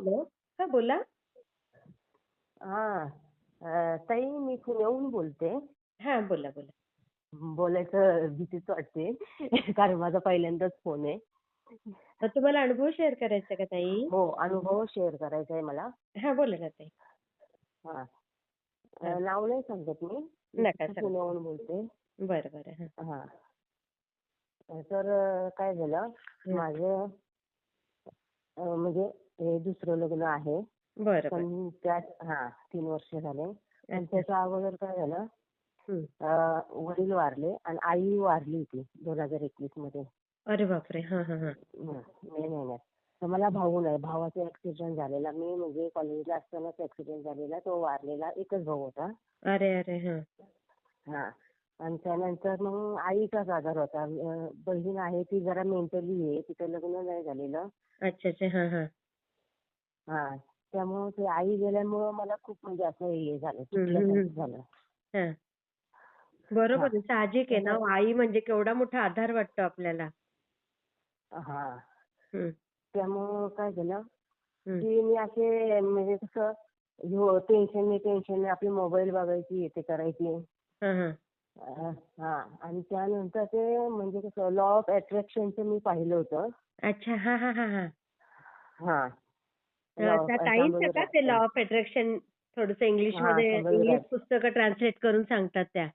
Hello. हा बोला. हां. ताई मी पुण्याहून बोलते. हां, बोला, बोला. बोलायचं भीतीच वाटते. कारण माझा पहिल्यांदाच फोन आहे. तर तुम्हाला अनुभव शेअर करायचा का ताई? हो, अनुभव शेअर करायचा आहे मला. हां, बोला ना ताई. हां. नाव नाही सांगत मी. नका सांगू. पुण्याहून बोलते. बरं, बरं. हां. हां. तर काय झालं. माझं अ, म्हणजे हे दुसरं लग्न आहे. पण त्यात हां, 3 वर्ष झाले. पण. त्याच्या अगोदर काय झालं हं. वडील वारले आणि आई वारली होती 2021 मध्ये. अरे बापरे! हां, हां, हां. हं, मे महिन्यात. तर मला भाऊ नाही. भावाचा ऍक्सिडेंट झालेला. मी म्हणजे कॉलेजला असतानाच ऍक्सिडेंट झालेला. तो वारलेला. एकच भाऊ होता. अरे, अरे! हां. हां. आणि त्यानंतर मग आईचाच आधार होता. बहीण आहे ती जरा मेंटली आहे. तिचं लग्न नाही झालेलं. अच्छा, अच्छा. हां, हां. हां. त्यामुळं ते आई गेल्यामुळं मला खूप म्हणजे असं हे झालं. हं, हं, तुटल्यासारखं हं. झालं. हां. बरोबर हां. आहे. साहजिक आहे ना. त्यामुळे आई म्हणजे केवढा मोठा आधार वाटतो आपल्याला. हां. हं. त्यामुळं काय झालं हं. की मी असे म्हणजे कसं हो टेन्शनने टेन्शनने आपली मोबाईल बघायची, हे ते करायची. हां, हां. अ, हां. आणि त्यानंतर ते म्हणजे कसं लॉ ऑफ अट्रॅक्शनचं मी पाहिलं होतं. अच्छा. हां, हां, हां, हां. हां. त्या ताईंचं शांभवी का ते लॉ. ऑफ अट्रॅक्शन थोडंसं इंग्लिशमध्ये शांभवी इंग्लिश. पुस्तकं ट्रान्सलेट करून सांगतात त्या?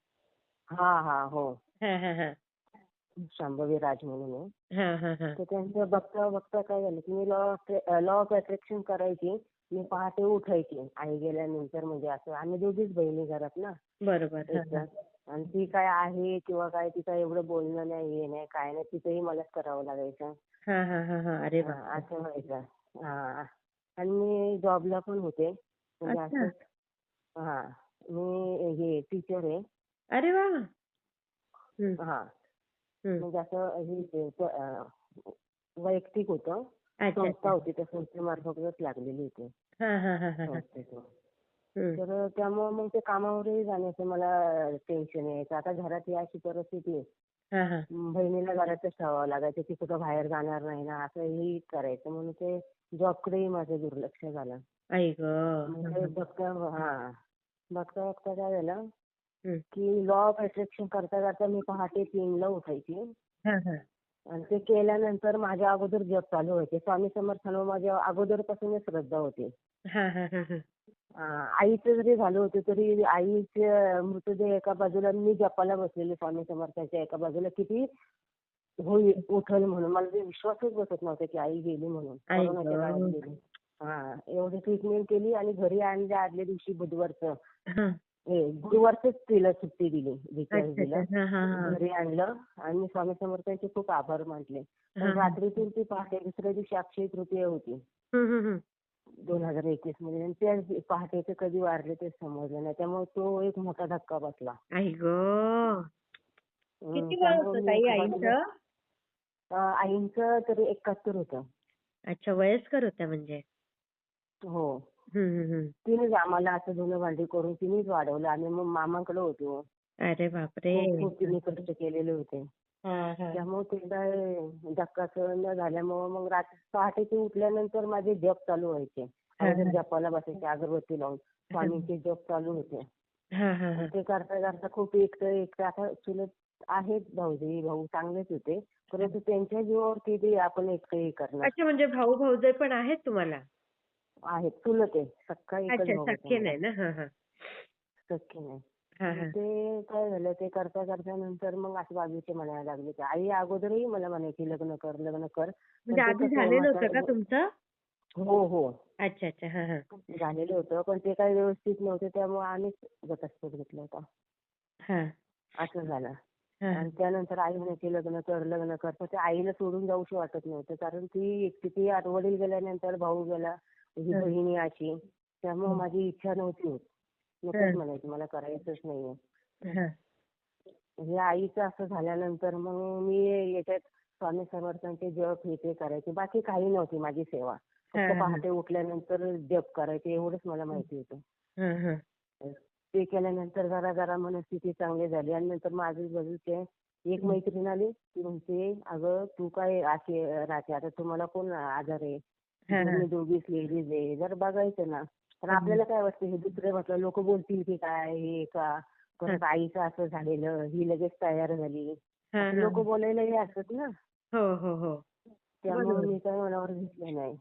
हां, हां. हो. हां, हां, हां. शांभवी राज म्हणून आहे. हां, हां, हां. तर त्यांचं बघता बघता काय झालं की मी law of law of attraction करायची. मी पहाटे उठायची. आई गेल्यानंतर म्हणजे असं आम्ही दोघीच बहिणी घरात ना. बरोबर. हां, हां. आणि ती काय आहे किंवा काय तिचं एवढं बोलणं नाही, हे नाही, काय नाही. तिचंही मलाच करावं लागायचं. हां, हां, हां, हां. अरे! असं व्हायचं. हां. आणि मी जॉबला पण होते. म्हणजे. असंच हां. मी हे टीचर आहे. अरे वाह! हं. हां. हं. म्हणजे असं हे अ, वैयक्तिक होतं. अच्छा, संस्था अच्छा. होती. त्या संस्थेमार्फतच लागलेली होती. हां, हां, हां, हां, हां. संस्थेतून. हं. तर त्यामुळं मग ते कामावरही जाण्याचं मला टेन्शन यायचं. आता घरात ही अशी परिस्थिती आहे. हां, हां. बहिणीला घरातच ठेवावं लागायचं. ती कुठं बाहेर जाणार नाही ना, असंही करायचं. म्हणून ते जॉबकडेही माझं दुर्लक्ष झालं. आई! हां, म्हणजे हां. बघता हां. बघता बघता काय झालं हं. की लॉ ऑफ अट्रॅक्शन करता करता मी पहाटे 3ला उठायची. हां, हां. आणि ते केल्यानंतर माझ्या अगोदर जप चालू व्हायचे. स्वामी समर्थांवर माझ्या अगोदरपासूनच श्रद्धा होती. आईचं जरी झालं होतं तरी आईचे मृतदेह एका बाजूला मी जपाला बसलेले स्वामी समर्थांच्या एका बाजूला किती होईल उठल म्हणून. मला ते विश्वासच बसत नव्हता की आई गेली म्हणून. आई कोरोनाच्या काळात गं! गेली. हां. एवढी ट्रीटमेंट केली आणि घरी आणल्या आदल्या दिवशी बुधवारचं. गुरुवारचंच तिला सुट्टी दिली. दिला. घरी आणलं आणि स्वामी समर्थांचे खूप आभार मानले. रात्रीतून ती पहाटे दुसऱ्या दिवशी अक्षय तृतीया होती. हं, हं, हं. 2021 मध्ये आणि त्याच पहाटे ते कधी वारले ते समजलं नाही. त्यामुळे तो एक मोठा धक्का बसला. आई गं! किती वय त्यामुळे होतं मी ताई एका बाजूला आईचं? तरी 71 होतं. अच्छा, वयस्कर होत्या म्हणजे. हो. तिनेच आम्हाला असं धुणं-भांडी करून तिनेच वाढवलं. आम्ही मग मामाकडे होतो. अरे बापरे! खूप तिने कष्ट केलेले होते. त्यामुळे ते काय धक्का सहन न झाल्यामुळं मग रात्री पहाटेची उठल्यानंतर माझे जप चालू व्हायचे. जपाला बसायचे अगरबत्ती लावून. स्वामींचे जप चालू होते. हां, हां, हां. ते करता करता खूप एकटं एकटं आता चुलत आहेत भाऊजाई भाऊ चांगलेच होते. परंतु त्यांच्या जीवावर किती आपण एकटं हे करणार. अच्छा, म्हणजे भाऊ-भावजय पण आहेत तुम्हाला? आहेत. चुलत आहे. सख्खा एकच भाऊ होता सख्खे. नाही ते काय झालं ते करता करता नंतर मग असे बाजूचे म्हणायला लागले की आई अगोदरही मला म्हणायची लग्न कर, लग्न कर. म्हणजे आधी झालेलं होतं का तुमचं? हो, हो. अच्छा, अच्छा. हां, हां. झालेलं होतं. पण ते काही व्यवस्थित नव्हते त्यामुळे आम्हीच घटस्फोट घेतला होता. हां. असं झालं. आणि त्यानंतर आई म्हणायची लग्न कर, लग्न कर. पण ते आईला सोडून जाऊशी वाटत नव्हतं. कारण ती एकटी ती वडील गेल्यानंतर भाऊ गेला, ही. बहिणी अशी. त्यामुळे. माझी इच्छा नव्हती होत. नकोच. म्हणायची मला करायचंच नाहीये. हां. आईचं असं झाल्यानंतर मग मी याच्यात स्वामी समर्थांचे जप हे ते करायचे. बाकी काही नव्हती माझी सेवा. फक्त. पहाटे उठल्यानंतर जप करायचे एवढंच मला. माहिती होतं. ते केल्यानंतर जरा जरा मनस्थिती चांगली झाली आणि नंतर माझ्या बाजूचे एक. मैत्रीण आली. ती म्हणते, "अगं तू काय अशी राहते आता तुम्हाला कोण आजार आहे?" तुम्ही दोघीच लेडीज आहे जर बघायचं ना पण आपल्याला काय वाटतं हे दुसरे म्हटलं लोक बोलतील की काय हे का परत आईचं असं झालेलं ही लगेच तयार झाली हा, हा. लोक बोलायलाही असतात ना हो हो हो त्यामुळे. मी काय मनावर घेतलं नाही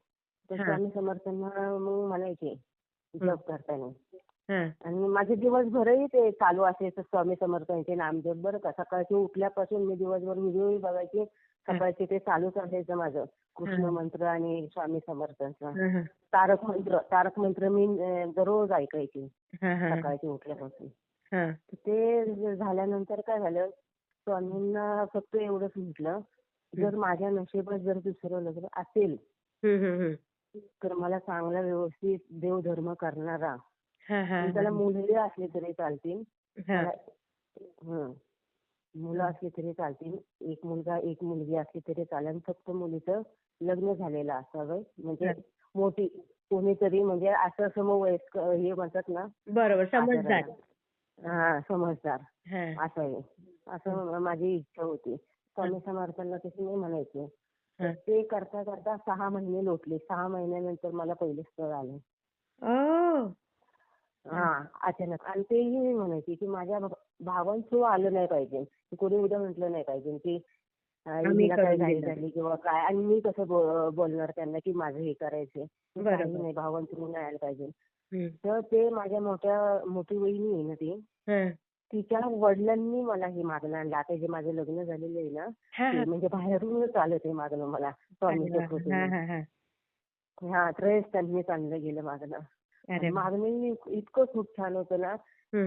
तर हा. स्वामी समर्थांना मग म्हणायचे जप करताना हा. आणि माझे दिवसभरही ते चालू असायचं स्वामी समर्थांचे नामजप बरं का सकाळचे उठल्यापासून मी दिवसभर व्हिडिओही बघायचे सकाळचे ते चालूच असायचं माझं कृष्ण. मंत्र आणि स्वामी समर्थांचा. तारक मंत्र तारक मंत्र मी दररोज ऐकायचे. सकाळचे उठल्यापासून. ते झाल्यानंतर काय झालं स्वामींना फक्त एवढंच म्हटलं जर माझ्या नशिबात जर दुसरं लग्न असेल. तर मला चांगला व्यवस्थित देवधर्म करणारा त्याला हा. मुलगी असली तरी चालतील. मुलं असली तरी चालतील. एक मुलगा एक मुलगी असली तरी चालेल. फक्त मुलीचं लग्न झालेलं असावं. म्हणजे. मोठी कोणीतरी म्हणजे असं समवयस्क हे म्हणतात ना बरोबर समजदार. हा समजदार. हा. असावे असं माझी इच्छा होती. स्वामी समर्थांना तशी नाही म्हणायचे. ते करता करता सहा महिने लोटले. सहा महिन्यानंतर मला पहिले स्थळ आलं. हा अचानक आणि तेही मी म्हणायचे की माझ्या भा- भावांचं आलं नाही पाहिजे कोणी उद्या म्हटलं नाही पाहिजे की हिला काय घाई. झाली किंवा काय आणि मी कसं बोलणार त्यांना की माझं हे करायचंय. काही नाही भावांचं नाही आलं पाहिजे. तर ते माझ्या मोठ्या मोठी वहिनी आहे ना ती हा. तिच्या वडिलांनी मला हे मागणं आणलं आता जे माझं लग्न झालेलं आहे ना ते. म्हणजे बाहेरूनच आलं ते मागणं मला. हा, हा, हा. हा ट्रेस त्यांनीच आणलं गेलं मागणं मागणं इतकं खूप छान होतं ना.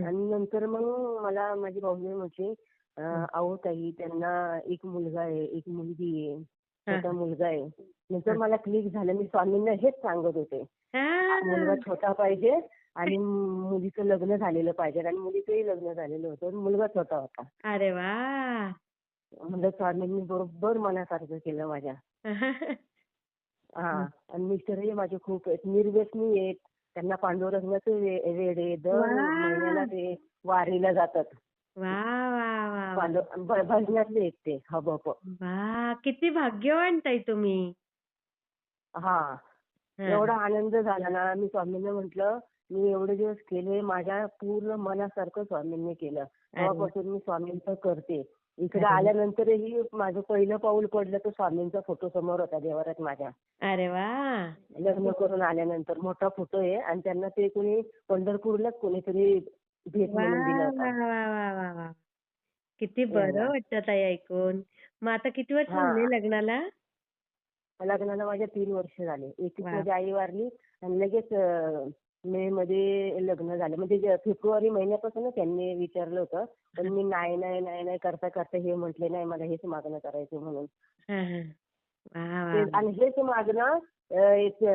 आणि नंतर मग मला माझी भाऊजी म्हटली अं, अहो ताई त्यांना एक मुलगा आहे एक मुलगी आहे छोटा मुलगा आहे. नंतर मला क्लिक झालं. मी स्वामींना हेच सांगत होते. हा. मुलगा छोटा पाहिजे आणि मुलीचं लग्न झालेलं पाहिजे. आणि मुलीचंही लग्न झालेलं होतं आणि मुलगा छोटा होता. अरे वा. म्हणजे स्वामींनी बरोबर मनासारखं केलं माझ्या. हा. आणि मिस्टरही माझे खूप आहेत. निर्व्यसनी आहेत. त्यांना पांडुरंगाचं वेड दर. महिन्याला ते वारीला जातात. भजनातले आहेत ते हबप वा किती भाग्यवान ताई तुम्ही. हा. हा. एवढा आनंद झाला ना मी स्वामींना म्हंटल मी एवढे दिवस केले माझ्या पूर्ण मनासारखं स्वामींनी केलं. तेव्हापासून मी स्वामींचं करते. इकडे. आल्यानंतरही माझं पहिलं पाऊल पडलं तर स्वामींचा फोटो समोर होता देवारात माझ्या अरे वा लग्न करून आल्यानंतर मोठा फोटो आहे आणि त्यांना ते कोणी पंढरपूरलाच कोणीतरी भेट वा म्हणून दिला वा होता वा वा वा वा किती बरं एवढा. वाटतं ताई ऐकून मग आता किती वर्ष हा. झाले लग्नाला लग्नाला माझ्या तीन वर्ष झाले एकवीस वा. मध्ये आई वारली आणि लगेच अं, मे मध्ये लग्न झालं. म्हणजे फेब्रुवारी महिन्यापासून त्यांनी विचारलं होतं. पण मी नाही नाही नाही नाही करता करता हे म्हटले नाही. मला हेच मागणं करायचं म्हणून. आणि हेच मागणं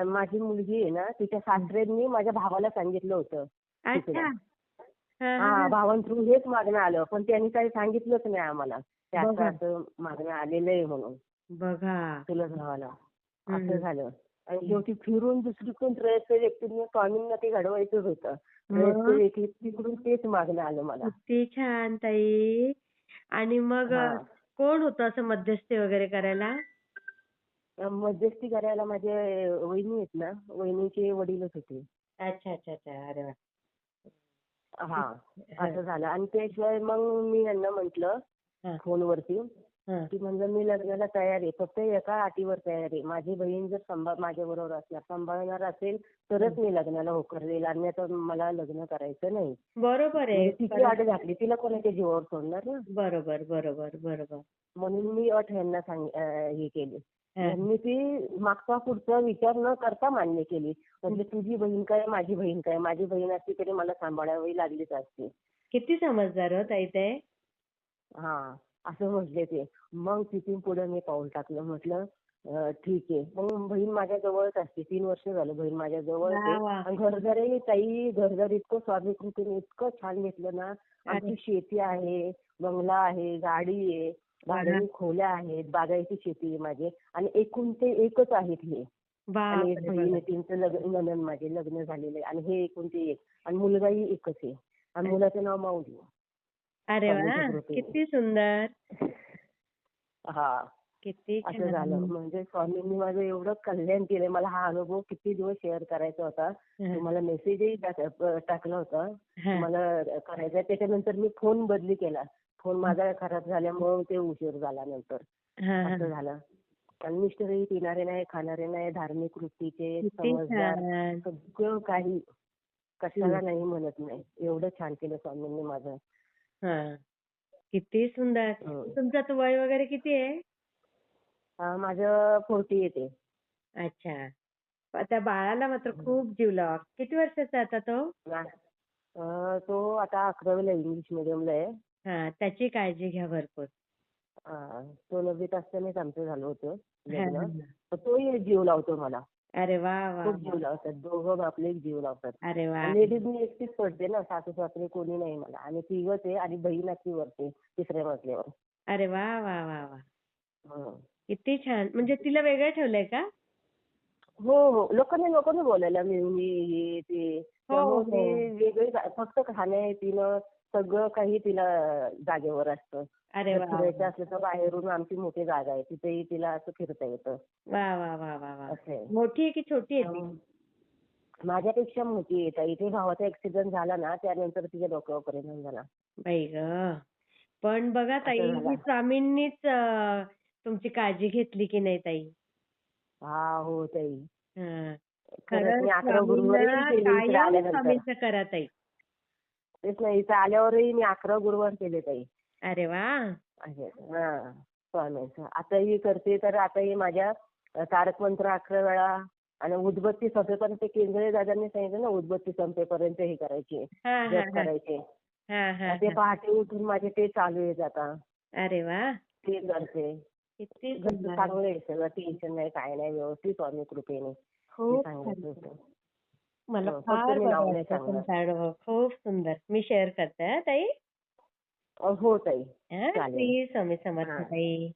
माझी मुलगी आहे ना तिच्या सासऱ्यांनी माझ्या भावाला सांगितलं होतं हा. भावांथ्रू हेच मागणं आलं. पण त्यांनी काही सांगितलंच नाही आम्हाला. की असं मागणं आलेलं आहे म्हणून. बघा. चुलत भावाला. असं झालं. आणि शेवटी फिरून दुसरीकडून त्रयस्थ व्यक्तींनी स्वामींना ते घडवायचंच होतं. त्रयस्थ तिकडून तेच मागणं आलं मला. किती छान ताई. आणि मग. कोण होतं असं मध्यस्थी वगैरे करायला? मध्यस्थी करायला माझे वहिनी आहेत ना वहिनीचे वडीलच होते. अच्छा अच्छा अच्छा. अरे वा. हा असं झालं. आणि त्याशिवाय मग मी यांना म्हंटल. फोनवरती की म्हणलं मी लग्नाला तयार आहे फक्त एका अटीवर तयार आहे. माझी बहीण जर सांभाळ माझ्या बरोबर असणार सांभाळणार असेल तरच मी लग्नाला होकार देईल. अन्यथा मला लग्न करायचं नाही. बरोबर आहे. म्हणजे तिची अट घातली तिला कोणाच्या जीवावर सोडणार ना? बरोबर बरोबर बरोबर. म्हणून मी अट ह्यांना हे केली. यांनी ती मागचा पुढचा विचार न करता मान्य केली. म्हणजे तुझी बहीण काय माझी बहीण काय? माझी बहीण असती तरी मला सांभाळावी लागलीच असती. किती समजदार हो ताई ते? हा. असं म्हटले ते. मग तिथून पुढे मी पाऊल टाकलं. म्हटलं ठीक आहे. मग बहीण माझ्या जवळच असते. तीन वर्ष झालं बहीण माझ्या जवळच वा. आहे आणि घरदारही ताई घरदार इतकं स्वामी कृपेने इतकं छान घेतलं ना. आमची शेती आहे बंगला आहे गाडी आहे भाड्याने खोल्या आहेत बागायती शेती आहे माझी. आणि एकूण ते एकच आहेत हे. आणि एक बापरे बहीण. तिचं लग्न नणंद माझे लग्न झालेलं आहे. आणि हे एकूण ते एक. आणि मुलगाही एकच आहे. आणि मुलाचं नाव माऊली. अरे वा. किती सुंदर. हा. किती असं झालं. छान. म्हणजे स्वामींनी माझं एवढं कल्याण केलंय मला हा अनुभव किती दिवस शेअर करायचा होता. हं. तुम्हाला मेसेजही टाकला होता. हं. मला करायचा त्याच्यानंतर मी फोन बदली केला. फोन माझा खराब झाल्यामुळे ते उशीर झाला नंतर हां, असं हां. झालं. आणि मिस्टरही पिणारे नाही खाणारे नाही धार्मिक वृत्तीचे किती समजदार छान. सगळं काही कशाला नाही म्हणत नाही. एवढं छान केलं स्वामींनी माझं. हां. किती सुंदर. हं. तुमचं आता वय वगैरे किती आहे? अं, माझं फोर्टी येते अच्छा. त्या बाळाला मात्र खूप जीव लावा. किती वर्षाचा आहे आता तो? अं, तो आता अकरावीला इंग्लिश मिडियमला आहे हां. त्याची काळजी घ्या भरपूर. अं, तो नववीत असतानाच आमचं झालं होतं हां, लग्न हां. तोही जीव लावतो मला अरे वाह! वाह! खूप जीव! लावतात दोघं बापले जीव लावतात अरे वाह! लेडीज मी एकटीच पडते ना सासू सासरे कोणी नाही मला आणि तिघच आहे आणि बहीण असती वरती तिसऱ्या मजल्यावर अरे! वाह! वाह! वाह! हं. किती छान. म्हणजे तिला वेगळं ठेवलंय का? हो हो लोकांनी लोकांनी बोलायला मिळून हे ते हो, त्यामुळे हो. ते वेगळे फक्त खाणे पिणं सगळं काही तिला जागेवर असतं! फिरायचं असलं तर बाहेरून आमची मोठी जागा आहे तिथेही तिला असं फिरता येतं वाह! वाह! वाह! वाह! वाह! असं आहे मोठी आहे की छोटी आहे ती? अं, माझ्यापेक्षा मोठी आहे ताई इथे भावाचा ऍक्सिडेंट झाला ना त्यानंतर तिच्या डोक्यावर परिणाम झाला बाई गं! पण बघा ताई. ही स्वामींनीच तुमची काळजी घेतली की नाही ताई? हा हो ताई. खरंच स्वामींचं करा ताई. तेच नाही इथं आल्यावरही मी अकरा गुरुवार केले ताई अरे हा स्वामींचं आताही करते तर आताही माझ्या अ, तारक मंत्र अकरा वेळा आणि उदबत्ती संपेपर्यंत ते केंद्रे दादांनी सांगितलं ना उदबत्ती संपेपर्यंत हे करायचे हां, हां, जप हां. करायचे हां, हां, ते हां. पहाटे उठून माझे ते चालू आहेत आता अरे वाह! ते करते. चांगलं आहे सगळं टेन्शन नाही काय नाही व्यवस्थित स्वामी कृपेने हे खूप सांगितलं. मला हो, फार. खूप सुंदर. मी शेअर करते हां ताई. हो ताई. चालेल. श्री स्वामी समर्थ हां. ताई.